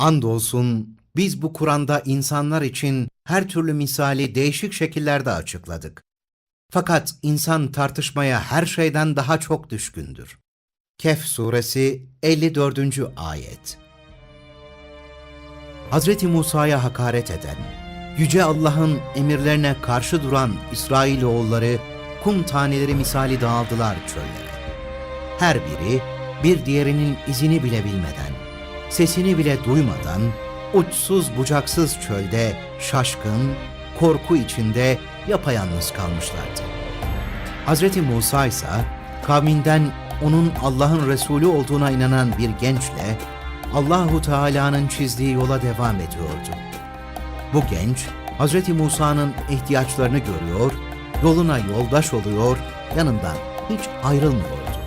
Andolsun biz bu Kur'an'da insanlar için her türlü misali değişik şekillerde açıkladık. Fakat insan tartışmaya her şeyden daha çok düşkündür. Kehf suresi 54. ayet Hazreti Musa'ya hakaret eden, Yüce Allah'ın emirlerine karşı duran İsrailoğulları kum taneleri misali dağıldılar çöllere. Her biri bir diğerinin izini bile bilmeden, sesini bile duymadan, uçsuz bucaksız çölde şaşkın, korku içinde yapayalnız kalmışlardı. Hazreti Musa ise kavminden onun Allah'ın Resulü olduğuna inanan bir gençle Allahu Teala'nın çizdiği yola devam ediyordu. Bu genç Hazreti Musa'nın ihtiyaçlarını görüyor, yoluna yoldaş oluyor, yanından hiç ayrılmıyordu.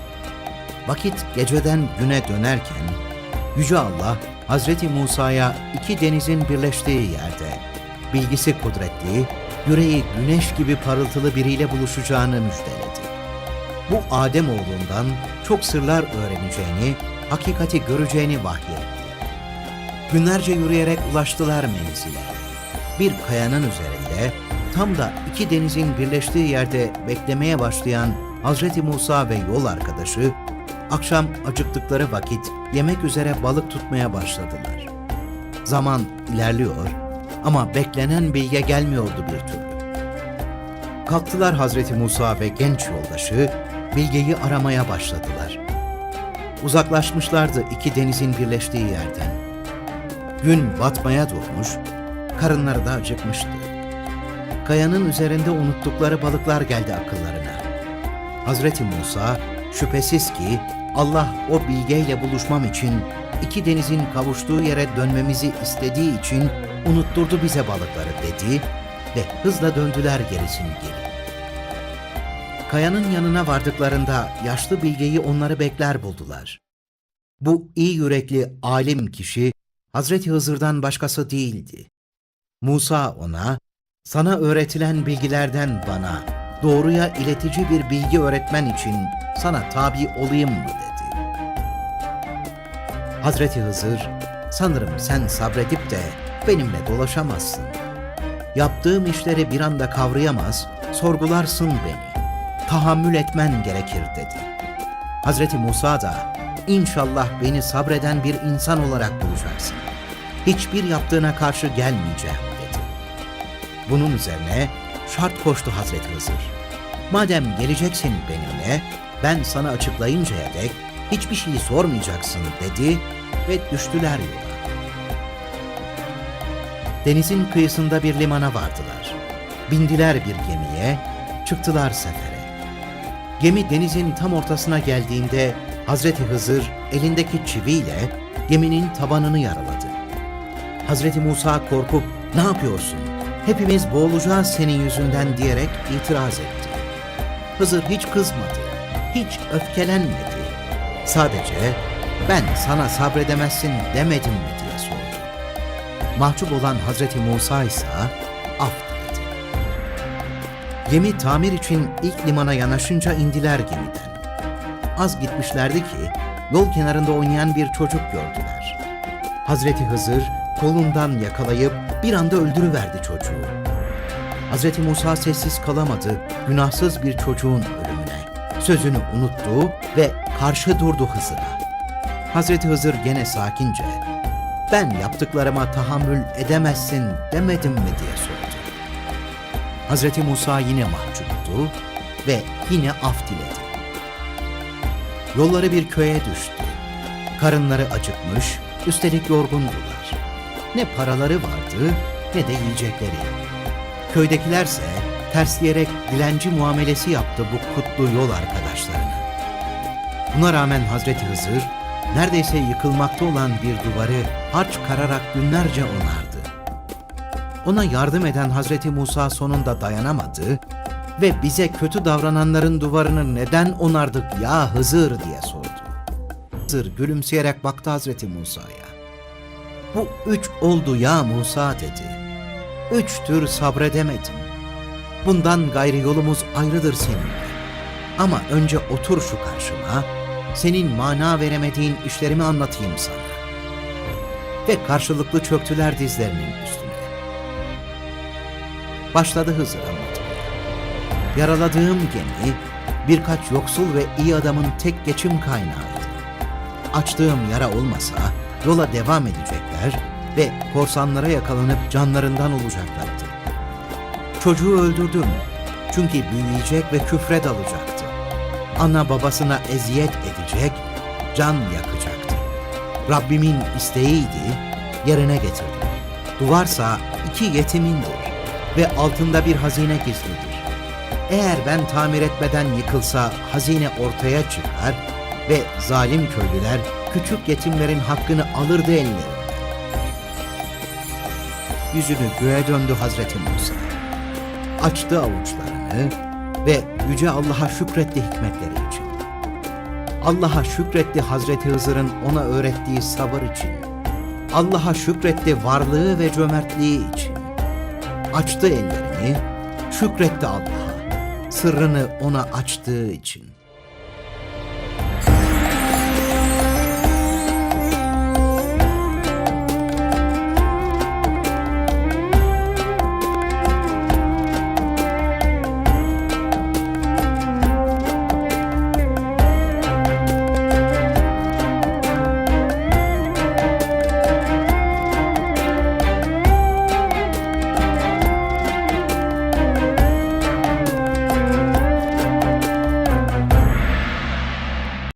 Vakit geceden güne dönerken Yüce Allah Hazreti Musa'ya iki denizin birleştiği yerde bilgisi kudretli, yüreği güneş gibi parıltılı biriyle buluşacağını müjdeledi. Bu Adem oğlundan çok sırlar öğreneceğini, hakikati göreceğini vahyetti. Günlerce yürüyerek ulaştılar menzile. Bir kayanın üzerinde tam da iki denizin birleştiği yerde beklemeye başlayan Hazreti Musa ve yol arkadaşı akşam acıktıkları vakit yemek üzere balık tutmaya başladılar. Zaman ilerliyor ama beklenen bilge gelmiyordu bir türlü. Kalktılar Hazreti Musa ve genç yoldaşı bilgeyi aramaya başladılar. Uzaklaşmışlardı iki denizin birleştiği yerden. Gün batmaya durmuş, karınları da acıkmıştı. Kayanın üzerinde unuttukları balıklar geldi akıllarına. Hazreti Musa şüphesiz ki Allah o bilgeyle buluşmam için iki denizin kavuştuğu yere dönmemizi istediği için unutturdu bize balıkları dedi ve hızla döndüler gerisin geri. Kayanın yanına vardıklarında yaşlı bilgeyi onları bekler buldular. Bu iyi yürekli alim kişi Hazreti Hızır'dan başkası değildi. Musa ona, sana öğretilen bilgilerden bana, doğruya iletici bir bilgi öğretmen için sana tabi olayım mı dedi. Hazreti Hızır, sanırım sen sabredip de benimle dolaşamazsın. Yaptığım işleri bir anda kavrayamaz, sorgularsın beni. Tahammül etmen gerekir dedi. Hazreti Musa da, inşallah beni sabreden bir insan olarak bulacaksın. Hiçbir yaptığına karşı gelmeyeceğim dedi. Bunun üzerine şart koştu Hazreti Hızır. Madem geleceksin benimle, ben sana açıklayıncaya dek hiçbir şeyi sormayacaksın dedi ve düştüler yola. Denizin kıyısında bir limana vardılar. Bindiler bir gemiye, çıktılar sefere. Gemi denizin tam ortasına geldiğinde Hazreti Hızır elindeki çiviyle geminin tabanını yaraladı. Hazreti Musa korkup ne yapıyorsun? Hepimiz boğulacağız senin yüzünden diyerek itiraz etti. Hızır hiç kızmadı, hiç öfkelenmedi. Sadece ben sana sabredemezsin demedim mi diye sordu. Mahcup olan Hazreti Musa ise af diledi. Gemi tamir için ilk limana yanaşınca indiler gemiden. Az gitmişlerdi ki yol kenarında oynayan bir çocuk gördüler. Hazreti Hızır kolundan yakalayıp bir anda öldürüverdi çocuğu. Hazreti Musa sessiz kalamadı günahsız bir çocuğun ölümüne. Sözünü unuttu ve karşı durdu Hızır'a. Hazreti Hızır gene sakince ben yaptıklarıma tahammül edemezsin demedim mi diye sordu. Hazreti Musa yine mahcuptu ve yine af diledi. Yolları bir köye düştü. Karınları acıkmış, üstelik yorgundular. Ne paraları vardı ne de yiyecekleri. Köydekilerse tersleyerek dilenci muamelesi yaptı bu kutlu yol arkadaşlarına. Buna rağmen Hazreti Hızır neredeyse yıkılmakta olan bir duvarı harç kararak günlerce onardı. Ona yardım eden Hazreti Musa sonunda dayanamadı ve bize kötü davrananların duvarını neden onardık ya Hızır diye sordu. Hızır gülümseyerek baktı Hazreti Musa'ya. Bu üç oldu ya Musa dedi. Üçtür sabredemedim. Bundan gayrı yolumuz ayrıdır seninle. Ama önce otur şu karşıma, senin mana veremediğin işlerimi anlatayım sana. ve karşılıklı çöktüler dizlerinin üstüne. Başladı Hızır anlatmaya. Yaraladığım gemi birkaç yoksul ve iyi adamın tek geçim kaynağıydı. Açtığım yara olmasa yola devam edecekler ve korsanlara yakalanıp canlarından olacaklardı. Çocuğu öldürdüm çünkü büyüyecek ve küfre dalacaktı. Ana babasına eziyet edecek, can yakacaktı. Rabbimin isteğiydi, yerine getirdim. Duvarsa iki yetimindir ve altında bir hazine gizlidir. Eğer ben tamir etmeden yıkılsa hazine ortaya çıkar ve zalim köylüler küçük yetimlerin hakkını alırdı ellerinden. Yüzünü göğe döndü Hazreti Musa. Açtı avuçlarını ve Yüce Allah'a şükretti hikmetleri için. Allah'a şükretti Hazreti Hızır'ın ona öğrettiği sabır için. Allah'a şükretti varlığı ve cömertliği için. Açtı ellerini, şükretti Allah'a, sırrını ona açtığı için.